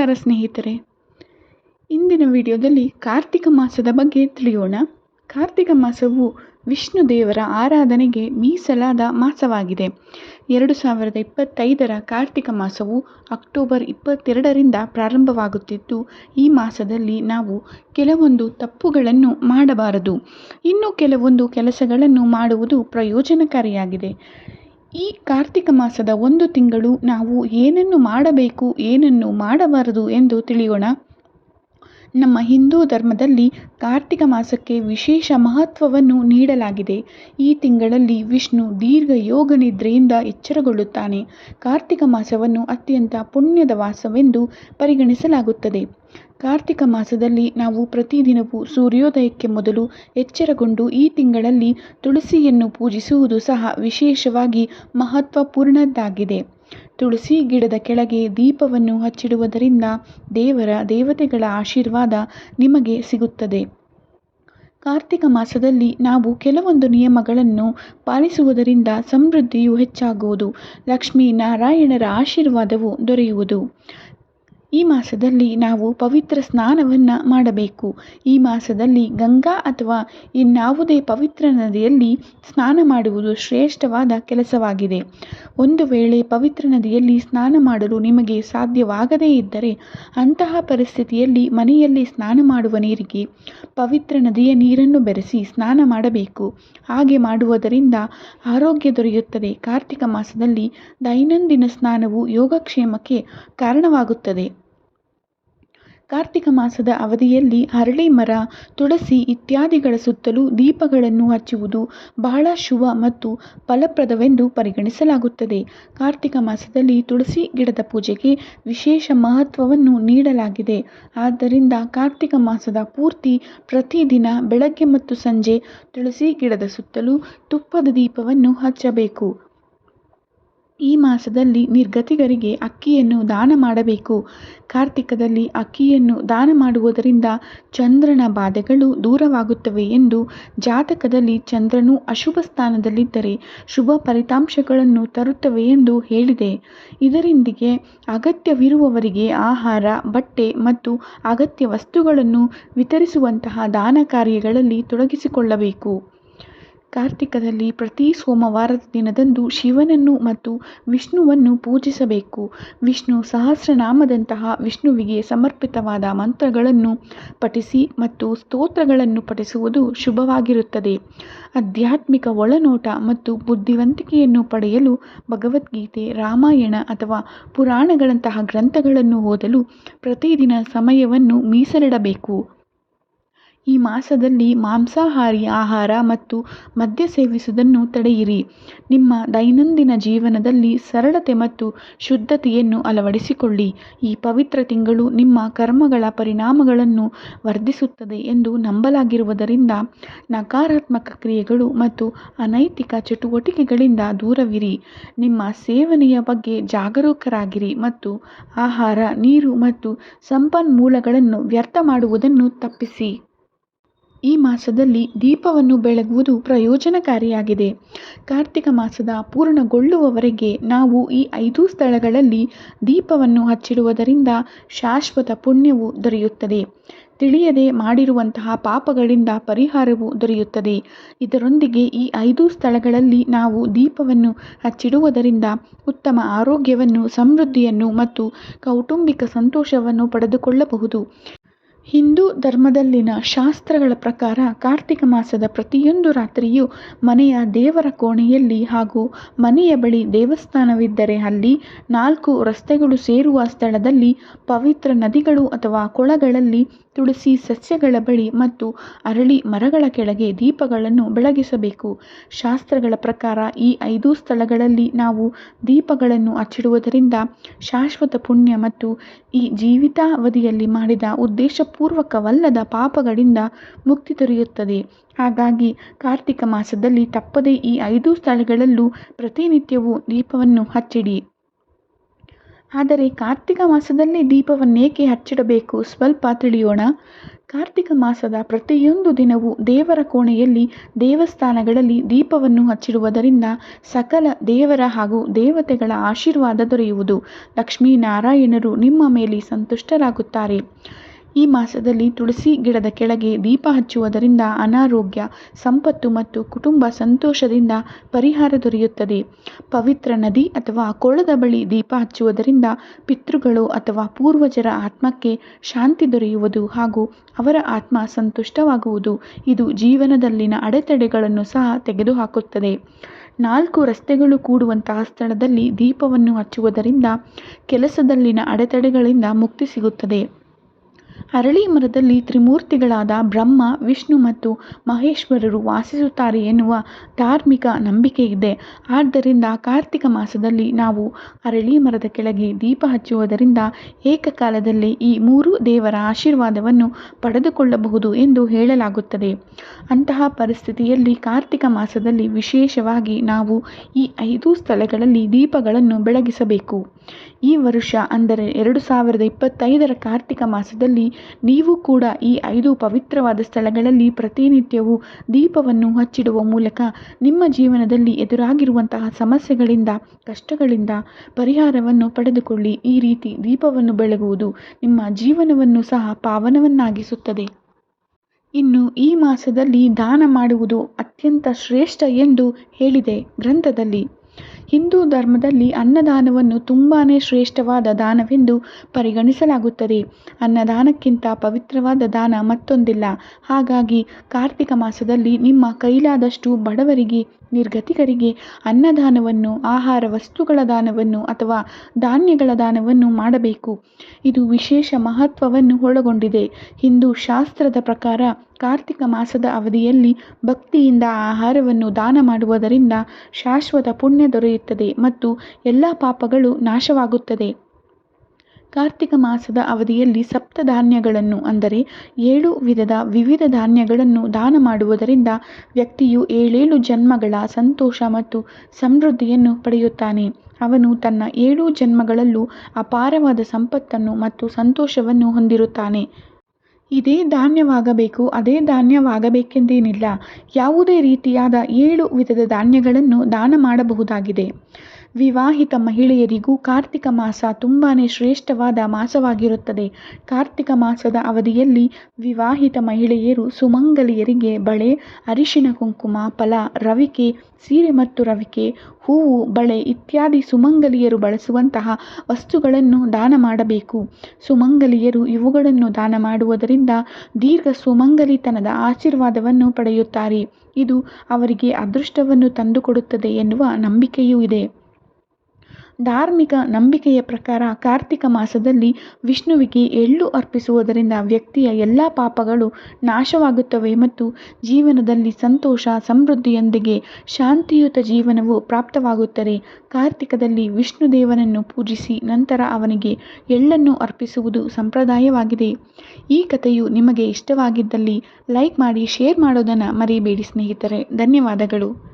ನಮಸ್ಕಾರ ಸ್ನೇಹಿತರೆ. ಇಂದಿನ ವಿಡಿಯೋದಲ್ಲಿ ಕಾರ್ತಿಕ ಮಾಸದ ಬಗ್ಗೆ ತಿಳಿಯೋಣ. ಕಾರ್ತಿಕ ಮಾಸವು ವಿಷ್ಣು ದೇವರ ಆರಾಧನೆಗೆ ಮೀಸಲಾದ ಮಾಸವಾಗಿದೆ. ಎರಡು ಸಾವಿರದ ಇಪ್ಪತ್ತೈದರ ಕಾರ್ತಿಕ ಮಾಸವು ಅಕ್ಟೋಬರ್ ಇಪ್ಪತ್ತೆರಡರಿಂದ ಪ್ರಾರಂಭವಾಗುತ್ತಿದ್ದು, ಈ ಮಾಸದಲ್ಲಿ ನಾವು ಕೆಲವೊಂದು ತಪ್ಪುಗಳನ್ನು ಮಾಡಬಾರದು. ಇನ್ನು ಕೆಲವೊಂದು ಕೆಲಸಗಳನ್ನು ಮಾಡುವುದು ಪ್ರಯೋಜನಕಾರಿಯಾಗಿದೆ. ಈ ಕಾರ್ತಿಕ ಮಾಸದ ಒಂದು ತಿಂಗಳು ನಾವು ಏನನ್ನು ಮಾಡಬೇಕು ಏನನ್ನು ಮಾಡಬಾರದು ಎಂದು ತಿಳಿಯೋಣ. ನಮ್ಮ ಹಿಂದೂ ಧರ್ಮದಲ್ಲಿ ಕಾರ್ತಿಕ ಮಾಸಕ್ಕೆ ವಿಶೇಷ ಮಹತ್ವವನ್ನು ನೀಡಲಾಗಿದೆ. ಈ ತಿಂಗಳಲ್ಲಿ ವಿಷ್ಣು ದೀರ್ಘ ಯೋಗ ನಿದ್ರೆಯಿಂದ ಎಚ್ಚರಗೊಳ್ಳುತ್ತಾನೆ. ಕಾರ್ತಿಕ ಮಾಸವನ್ನು ಅತ್ಯಂತ ಪುಣ್ಯದ ವಾಸವೆಂದು ಪರಿಗಣಿಸಲಾಗುತ್ತದೆ. ಕಾರ್ತಿಕ ಮಾಸದಲ್ಲಿ ನಾವು ಪ್ರತಿದಿನವೂ ಸೂರ್ಯೋದಯಕ್ಕೆ ಮೊದಲು ಎಚ್ಚರಗೊಂಡು ಈ ತಿಂಗಳಲ್ಲಿ ತುಳಸಿಯನ್ನು ಪೂಜಿಸುವುದು ಸಹ ವಿಶೇಷವಾಗಿ ಮಹತ್ವಪೂರ್ಣದ್ದಾಗಿದೆ. ತುಳಸಿ ಗಿಡದ ಕೆಳಗೆ ದೀಪವನ್ನು ಹಚ್ಚಿಡುವುದರಿಂದ ದೇವರ ದೇವತೆಗಳ ಆಶೀರ್ವಾದ ನಿಮಗೆ ಸಿಗುತ್ತದೆ. ಕಾರ್ತಿಕ ಮಾಸದಲ್ಲಿ ನಾವು ಕೆಲವೊಂದು ನಿಯಮಗಳನ್ನು ಪಾಲಿಸುವುದರಿಂದ ಸಮೃದ್ಧಿಯು ಹೆಚ್ಚಾಗುವುದು. ಲಕ್ಷ್ಮೀ ನಾರಾಯಣರ ಆಶೀರ್ವಾದವು ದೊರೆಯುವುದು. ಈ ಮಾಸದಲ್ಲಿ ನಾವು ಪವಿತ್ರ ಸ್ನಾನವನ್ನು ಮಾಡಬೇಕು. ಈ ಮಾಸದಲ್ಲಿ ಗಂಗಾ ಅಥವಾ ಇನ್ಯಾವುದೇ ಪವಿತ್ರ ನದಿಯಲ್ಲಿ ಸ್ನಾನ ಮಾಡುವುದು ಶ್ರೇಷ್ಠವಾದ ಕೆಲಸವಾಗಿದೆ. ಒಂದು ವೇಳೆ ಪವಿತ್ರ ನದಿಯಲ್ಲಿ ಸ್ನಾನ ಮಾಡಲು ನಿಮಗೆ ಸಾಧ್ಯವಾಗದೇ ಇದ್ದರೆ ಅಂತಹ ಪರಿಸ್ಥಿತಿಯಲ್ಲಿ ಮನೆಯಲ್ಲಿ ಸ್ನಾನ ಮಾಡುವ ನೀರಿಗೆ ಪವಿತ್ರ ನದಿಯ ನೀರನ್ನು ಬೆರೆಸಿ ಸ್ನಾನ ಮಾಡಬೇಕು. ಹಾಗೆ ಮಾಡುವುದರಿಂದ ಆರೋಗ್ಯ ದೊರೆಯುತ್ತದೆ. ಕಾರ್ತಿಕ ಮಾಸದಲ್ಲಿ ದೈನಂದಿನ ಸ್ನಾನವು ಯೋಗಕ್ಷೇಮಕ್ಕೆ ಕಾರಣವಾಗುತ್ತದೆ. ಕಾರ್ತಿಕ ಮಾಸದ ಅವಧಿಯಲ್ಲಿ ಹರಳಿ ಮರ, ತುಳಸಿ ಇತ್ಯಾದಿಗಳ ಸುತ್ತಲೂ ದೀಪಗಳನ್ನು ಹಚ್ಚುವುದು ಬಹಳ ಶುಭ ಮತ್ತು ಫಲಪ್ರದವೆಂದು ಪರಿಗಣಿಸಲಾಗುತ್ತದೆ. ಕಾರ್ತಿಕ ಮಾಸದಲ್ಲಿ ತುಳಸಿ ಗಿಡದ ಪೂಜೆಗೆ ವಿಶೇಷ ಮಹತ್ವವನ್ನು ನೀಡಲಾಗಿದೆ. ಆದ್ದರಿಂದ ಕಾರ್ತಿಕ ಮಾಸದ ಪೂರ್ತಿ ಪ್ರತಿದಿನ ಬೆಳಗ್ಗೆ ಮತ್ತು ಸಂಜೆ ತುಳಸಿ ಗಿಡದ ಸುತ್ತಲೂ ತುಪ್ಪದ ದೀಪವನ್ನು ಹಚ್ಚಬೇಕು. ಈ ಮಾಸದಲ್ಲಿ ನಿರ್ಗತಿಕರಿಗೆ ಅಕ್ಕಿಯನ್ನು ದಾನ ಮಾಡಬೇಕು. ಕಾರ್ತಿಕದಲ್ಲಿ ಅಕ್ಕಿಯನ್ನು ದಾನ ಮಾಡುವುದರಿಂದ ಚಂದ್ರನ ಬಾಧೆಗಳು ದೂರವಾಗುತ್ತವೆ ಎಂದು ಜಾತಕದಲ್ಲಿ ಚಂದ್ರನು ಅಶುಭ ಸ್ಥಾನದಲ್ಲಿದ್ದರೆ ಶುಭ ಫಲಿತಾಂಶಗಳನ್ನು ತರುತ್ತವೆ ಎಂದು ಹೇಳಿದೆ. ಇದರೊಂದಿಗೆ ಅಗತ್ಯವಿರುವವರಿಗೆ ಆಹಾರ, ಬಟ್ಟೆ ಮತ್ತು ಅಗತ್ಯ ವಸ್ತುಗಳನ್ನು ವಿತರಿಸುವಂತಹ ದಾನ ಕಾರ್ಯಗಳಲ್ಲಿ ತೊಡಗಿಸಿಕೊಳ್ಳಬೇಕು. ಕಾರ್ತಿಕದಲ್ಲಿ ಪ್ರತಿ ಸೋಮವಾರದ ದಿನದಂದು ಶಿವನನ್ನು ಮತ್ತು ವಿಷ್ಣುವನ್ನು ಪೂಜಿಸಬೇಕು. ವಿಷ್ಣು ಸಹಸ್ರನಾಮದಂತಹ ವಿಷ್ಣುವಿಗೆ ಸಮರ್ಪಿತವಾದ ಮಂತ್ರಗಳನ್ನು ಪಠಿಸಿ ಮತ್ತು ಸ್ತೋತ್ರಗಳನ್ನು ಪಠಿಸುವುದು ಶುಭವಾಗಿರುತ್ತದೆ. ಆಧ್ಯಾತ್ಮಿಕ ಒಳನೋಟ ಮತ್ತು ಬುದ್ಧಿವಂತಿಕೆಯನ್ನು ಪಡೆಯಲು ಭಗವದ್ಗೀತೆ, ರಾಮಾಯಣ ಅಥವಾ ಪುರಾಣಗಳಂತಹ ಗ್ರಂಥಗಳನ್ನು ಓದಲು ಪ್ರತಿದಿನ ಸಮಯವನ್ನು ಮೀಸಲಿಡಬೇಕು. ಈ ಮಾಸದಲ್ಲಿ ಮಾಂಸಾಹಾರಿ ಆಹಾರ ಮತ್ತು ಮದ್ಯ ಸೇವಿಸುವುದನ್ನು ತಡೆಯಿರಿ. ನಿಮ್ಮ ದೈನಂದಿನ ಜೀವನದಲ್ಲಿ ಸರಳತೆ ಮತ್ತು ಶುದ್ಧತೆಯನ್ನು ಅಳವಡಿಸಿಕೊಳ್ಳಿ. ಈ ಪವಿತ್ರ ತಿಂಗಳು ನಿಮ್ಮ ಕರ್ಮಗಳ ಪರಿಣಾಮಗಳನ್ನು ವರ್ಧಿಸುತ್ತದೆ ಎಂದು ನಂಬಲಾಗಿರುವುದರಿಂದ ನಕಾರಾತ್ಮಕ ಕ್ರಿಯೆಗಳು ಮತ್ತು ಅನೈತಿಕ ಚಟುವಟಿಕೆಗಳಿಂದ ದೂರವಿರಿ. ನಿಮ್ಮ ಸೇವನೆಯ ಬಗ್ಗೆ ಜಾಗರೂಕರಾಗಿರಿ ಮತ್ತು ಆಹಾರ, ನೀರು ಮತ್ತು ಸಂಪನ್ಮೂಲಗಳನ್ನು ವ್ಯರ್ಥ ಮಾಡುವುದನ್ನು ತಪ್ಪಿಸಿ. ಈ ಮಾಸದಲ್ಲಿ ದೀಪವನ್ನು ಬೆಳಗುವುದು ಪ್ರಯೋಜನಕಾರಿಯಾಗಿದೆ. ಕಾರ್ತಿಕ ಮಾಸದ ಪೂರ್ಣಗೊಳ್ಳುವವರೆಗೆ ನಾವು ಈ ಐದು ಸ್ಥಳಗಳಲ್ಲಿ ದೀಪವನ್ನು ಹಚ್ಚಿಡುವುದರಿಂದ ಶಾಶ್ವತ ಪುಣ್ಯವು ದೊರೆಯುತ್ತದೆ. ತಿಳಿಯದೆ ಮಾಡಿರುವಂತಹ ಪಾಪಗಳಿಂದ ಪರಿಹಾರವು ದೊರೆಯುತ್ತದೆ. ಇದರೊಂದಿಗೆ ಈ ಐದು ಸ್ಥಳಗಳಲ್ಲಿ ನಾವು ದೀಪವನ್ನು ಹಚ್ಚಿಡುವುದರಿಂದ ಉತ್ತಮ ಆರೋಗ್ಯವನ್ನು, ಸಮೃದ್ಧಿಯನ್ನು ಮತ್ತು ಕೌಟುಂಬಿಕ ಸಂತೋಷವನ್ನು ಪಡೆದುಕೊಳ್ಳಬಹುದು. ಹಿಂದೂ ಧರ್ಮದಲ್ಲಿನ ಶಾಸ್ತ್ರಗಳ ಪ್ರಕಾರ ಕಾರ್ತಿಕ ಮಾಸದ ಪ್ರತಿಯೊಂದು ರಾತ್ರಿಯೂ ಮನೆಯ ದೇವರ ಕೋಣೆಯಲ್ಲಿ ಹಾಗೂ ಮನೆಯ ಬಳಿ ದೇವಸ್ಥಾನವಿದ್ದರೆ ಅಲ್ಲಿ ನಾಲ್ಕು ರಸ್ತೆಗಳು ಸೇರುವ ಸ್ಥಳದಲ್ಲಿ ಪವಿತ್ರ ನದಿಗಳು ಅಥವಾ ಕೊಳಗಳಲ್ಲಿ ತುಳಸಿ ಸಸ್ಯಗಳ ಬಳಿ ಮತ್ತು ಅರಳಿ ಮರಗಳ ಕೆಳಗೆ ದೀಪಗಳನ್ನು ಬೆಳಗಿಸಬೇಕು. ಶಾಸ್ತ್ರಗಳ ಪ್ರಕಾರ ಈ ಐದು ಸ್ಥಳಗಳಲ್ಲಿ ನಾವು ದೀಪಗಳನ್ನು ಹಚ್ಚಿಡುವುದರಿಂದ ಶಾಶ್ವತ ಪುಣ್ಯ ಮತ್ತು ಈ ಜೀವಿತಾವಧಿಯಲ್ಲಿ ಮಾಡಿದ ಉದ್ದೇಶಪೂರ್ವಕವಲ್ಲದ ಪಾಪಗಳಿಂದ ಮುಕ್ತಿ ದೊರೆಯುತ್ತದೆ. ಹಾಗಾಗಿ ಕಾರ್ತಿಕ ಮಾಸದಲ್ಲಿ ತಪ್ಪದೇ ಈ ಐದು ಸ್ಥಳಗಳಲ್ಲೂ ಪ್ರತಿನಿತ್ಯವೂ ದೀಪವನ್ನು ಹಚ್ಚಿಡಿ. ಆದರೆ ಕಾರ್ತಿಕ ಮಾಸದಲ್ಲಿ ದೀಪವನ್ನೇಕೆ ಹಚ್ಚಿಡಬೇಕು? ಸ್ವಲ್ಪ ತಿಳಿಯೋಣ. ಕಾರ್ತಿಕ ಮಾಸದ ಪ್ರತಿಯೊಂದು ದಿನವೂ ದೇವರ ಕೋಣೆಯಲ್ಲಿ ದೇವಸ್ಥಾನಗಳಲ್ಲಿ ದೀಪವನ್ನು ಹಚ್ಚಿಡುವುದರಿಂದ ಸಕಲ ದೇವರ ಹಾಗೂ ದೇವತೆಗಳ ಆಶೀರ್ವಾದ ದೊರೆಯುವುದು. ಲಕ್ಷ್ಮೀನಾರಾಯಣರು ನಿಮ್ಮ ಮೇಲೆ ಸಂತುಷ್ಟರಾಗುತ್ತಾರೆ. ಈ ಮಾಸದಲ್ಲಿ ತುಳಸಿ ಗಿಡದ ಕೆಳಗೆ ದೀಪ ಹಚ್ಚುವುದರಿಂದ ಅನಾರೋಗ್ಯ, ಸಂಪತ್ತು ಮತ್ತು ಕುಟುಂಬ ಸಂತೋಷದಿಂದ ಪರಿಹಾರ ದೊರೆಯುತ್ತದೆ. ಪವಿತ್ರ ನದಿ ಅಥವಾ ಕೊಳದ ಬಳಿ ದೀಪ ಹಚ್ಚುವುದರಿಂದ ಪಿತೃಗಳು ಅಥವಾ ಪೂರ್ವಜರ ಆತ್ಮಕ್ಕೆ ಶಾಂತಿ ದೊರೆಯುವುದು ಹಾಗೂ ಅವರ ಆತ್ಮ ಸಂತುಷ್ಟವಾಗುವುದು. ಇದು ಜೀವನದಲ್ಲಿನ ಅಡೆತಡೆಗಳನ್ನು ಸಹ ತೆಗೆದುಹಾಕುತ್ತದೆ. ನಾಲ್ಕು ರಸ್ತೆಗಳು ಕೂಡುವಂತಹ ಸ್ಥಳದಲ್ಲಿ ದೀಪವನ್ನು ಹಚ್ಚುವುದರಿಂದ ಕೆಲಸದಲ್ಲಿನ ಅಡೆತಡೆಗಳಿಂದ ಮುಕ್ತಿ ಸಿಗುತ್ತದೆ. ಅರಳಿ ಮರದಲ್ಲಿ ತ್ರಿಮೂರ್ತಿಗಳಾದ ಬ್ರಹ್ಮ, ವಿಷ್ಣು ಮತ್ತು ಮಹೇಶ್ವರರು ವಾಸಿಸುತ್ತಾರೆ ಎನ್ನುವ ಧಾರ್ಮಿಕ ನಂಬಿಕೆ ಇದೆ. ಆದ್ದರಿಂದ ಕಾರ್ತಿಕ ಮಾಸದಲ್ಲಿ ನಾವು ಅರಳಿ ಮರದ ಕೆಳಗೆ ದೀಪ ಹಚ್ಚುವುದರಿಂದ ಏಕಕಾಲದಲ್ಲಿ ಈ ಮೂರು ದೇವರ ಆಶೀರ್ವಾದವನ್ನು ಪಡೆದುಕೊಳ್ಳಬಹುದು ಎಂದು ಹೇಳಲಾಗುತ್ತದೆ. ಅಂತಹ ಪರಿಸ್ಥಿತಿಯಲ್ಲಿ ಕಾರ್ತಿಕ ಮಾಸದಲ್ಲಿ ವಿಶೇಷವಾಗಿ ನಾವು ಈ ಐದು ಸ್ಥಳಗಳಲ್ಲಿ ದೀಪಗಳನ್ನು ಬೆಳಗಿಸಬೇಕು. ಈ ವರ್ಷ ಅಂದರೆ ಎರಡು ಸಾವಿರದ ಇಪ್ಪತ್ತೈದರ ಕಾರ್ತಿಕ ಮಾಸದಲ್ಲಿ ನೀವು ಕೂಡ ಈ ಐದು ಪವಿತ್ರವಾದ ಸ್ಥಳಗಳಲ್ಲಿ ಪ್ರತಿನಿತ್ಯವೂ ದೀಪವನ್ನು ಹಚ್ಚಿಡುವ ಮೂಲಕ ನಿಮ್ಮ ಜೀವನದಲ್ಲಿ ಎದುರಾಗಿರುವಂತಹ ಸಮಸ್ಯೆಗಳಿಂದ, ಕಷ್ಟಗಳಿಂದ ಪರಿಹಾರವನ್ನು ಪಡೆದುಕೊಳ್ಳಿ. ಈ ರೀತಿ ದೀಪವನ್ನು ಬೆಳಗುವುದು ನಿಮ್ಮ ಜೀವನವನ್ನು ಸಹ ಪಾವನವನ್ನಾಗಿಸುತ್ತದೆ. ಇನ್ನು ಈ ಮಾಸದಲ್ಲಿ ದಾನ ಮಾಡುವುದು ಅತ್ಯಂತ ಶ್ರೇಷ್ಠ ಎಂದು ಹೇಳಿದೆ ಗ್ರಂಥದಲ್ಲಿ. ಹಿಂದೂ ಧರ್ಮದಲ್ಲಿ ಅನ್ನದಾನವನ್ನು ತುಂಬಾ ಶ್ರೇಷ್ಠವಾದ ದಾನವೆಂದು ಪರಿಗಣಿಸಲಾಗುತ್ತದೆ. ಅನ್ನದಾನಕ್ಕಿಂತ ಪವಿತ್ರವಾದ ದಾನ ಮತ್ತೊಂದಿಲ್ಲ. ಹಾಗಾಗಿ ಕಾರ್ತಿಕ ಮಾಸದಲ್ಲಿ ನಿಮ್ಮ ಕೈಲಾದಷ್ಟು ಬಡವರಿಗೆ ನಿರ್ಗತಿಕರಿಗೆ ಅನ್ನದಾನವನ್ನು, ಆಹಾರ ವಸ್ತುಗಳ ದಾನವನ್ನು ಅಥವಾ ಧಾನ್ಯಗಳ ದಾನವನ್ನು ಮಾಡಬೇಕು. ಇದು ವಿಶೇಷ ಮಹತ್ವವನ್ನು ಒಳಗೊಂಡಿದೆ. ಹಿಂದೂ ಶಾಸ್ತ್ರದ ಪ್ರಕಾರ ಕಾರ್ತಿಕ ಮಾಸದ ಅವಧಿಯಲ್ಲಿ ಭಕ್ತಿಯಿಂದ ಆಹಾರವನ್ನು ದಾನ ಮಾಡುವುದರಿಂದ ಶಾಶ್ವತ ಪುಣ್ಯ ದೊರೆಯುತ್ತದೆ ಮತ್ತು ಎಲ್ಲ ಪಾಪಗಳು ನಾಶವಾಗುತ್ತದೆ. ಕಾರ್ತಿಕ ಮಾಸದ ಅವಧಿಯಲ್ಲಿ ಸಪ್ತ ಧಾನ್ಯಗಳನ್ನು ಅಂದರೆ ಏಳು ವಿಧದ ವಿವಿಧ ಧಾನ್ಯಗಳನ್ನು ದಾನ ಮಾಡುವುದರಿಂದ ವ್ಯಕ್ತಿಯು ಏಳೇಳು ಜನ್ಮಗಳ ಸಂತೋಷ ಮತ್ತು ಸಮೃದ್ಧಿಯನ್ನು ಪಡೆಯುತ್ತಾನೆ. ಅವನು ತನ್ನ ಏಳು ಜನ್ಮಗಳಲ್ಲೂ ಅಪಾರವಾದ ಸಂಪತ್ತನ್ನು ಮತ್ತು ಸಂತೋಷವನ್ನು ಹೊಂದಿರುತ್ತಾನೆ. ಇದೇ ಧಾನ್ಯವಾಗಬೇಕು, ಅದೇ ಧಾನ್ಯವಾಗಬೇಕೆಂದೇನಿಲ್ಲ. ಯಾವುದೇ ರೀತಿಯಾದ ಏಳು ವಿಧದ ಧಾನ್ಯಗಳನ್ನು ದಾನ ಮಾಡಬಹುದಾಗಿದೆ. ವಿವಾಹಿತ ಮಹಿಳೆಯರಿಗೂ ಕಾರ್ತಿಕ ಮಾಸ ತುಂಬಾ ಶ್ರೇಷ್ಠವಾದ ಮಾಸವಾಗಿರುತ್ತದೆ. ಕಾರ್ತಿಕ ಮಾಸದ ಅವಧಿಯಲ್ಲಿ ವಿವಾಹಿತ ಮಹಿಳೆಯರು ಸುಮಂಗಲಿಯರಿಗೆ ಬಳೆ, ಅರಿಶಿನ ಕುಂಕುಮ, ಫಲ, ರವಿಕೆ, ಸೀರೆ ಮತ್ತು ರವಿಕೆ, ಹೂವು, ಬಳೆ ಇತ್ಯಾದಿ ಸುಮಂಗಲಿಯರು ಬಳಸುವಂತಹ ವಸ್ತುಗಳನ್ನು ದಾನ ಮಾಡಬೇಕು. ಸುಮಂಗಲಿಯರು ಇವುಗಳನ್ನು ದಾನ ಮಾಡುವುದರಿಂದ ದೀರ್ಘ ಸುಮಂಗಲಿತನದ ಆಶೀರ್ವಾದವನ್ನು ಪಡೆಯುತ್ತಾರೆ. ಇದು ಅವರಿಗೆ ಅದೃಷ್ಟವನ್ನು ತಂದುಕೊಡುತ್ತದೆ ಎನ್ನುವ ನಂಬಿಕೆಯೂ ಇದೆ. ಧಾರ್ಮಿಕ ನಂಬಿಕೆಯ ಪ್ರಕಾರ ಕಾರ್ತಿಕ ಮಾಸದಲ್ಲಿ ವಿಷ್ಣುವಿಗೆ ಎಳ್ಳು ಅರ್ಪಿಸುವುದರಿಂದ ವ್ಯಕ್ತಿಯ ಎಲ್ಲ ಪಾಪಗಳು ನಾಶವಾಗುತ್ತವೆ ಮತ್ತು ಜೀವನದಲ್ಲಿ ಸಂತೋಷ, ಸಮೃದ್ಧಿಯೊಂದಿಗೆ ಶಾಂತಿಯುತ ಜೀವನವು ಪ್ರಾಪ್ತವಾಗುತ್ತದೆ. ಕಾರ್ತಿಕದಲ್ಲಿ ವಿಷ್ಣು ದೇವನನ್ನು ಪೂಜಿಸಿ ನಂತರ ಅವನಿಗೆ ಎಳ್ಳನ್ನು ಅರ್ಪಿಸುವುದು ಸಂಪ್ರದಾಯವಾಗಿದೆ. ಈ ಕಥೆಯು ನಿಮಗೆ ಇಷ್ಟವಾಗಿದ್ದಲ್ಲಿ ಲೈಕ್ ಮಾಡಿ, ಶೇರ್ ಮಾಡೋದನ್ನು ಮರೆಯಬೇಡಿ ಸ್ನೇಹಿತರೆ. ಧನ್ಯವಾದಗಳು.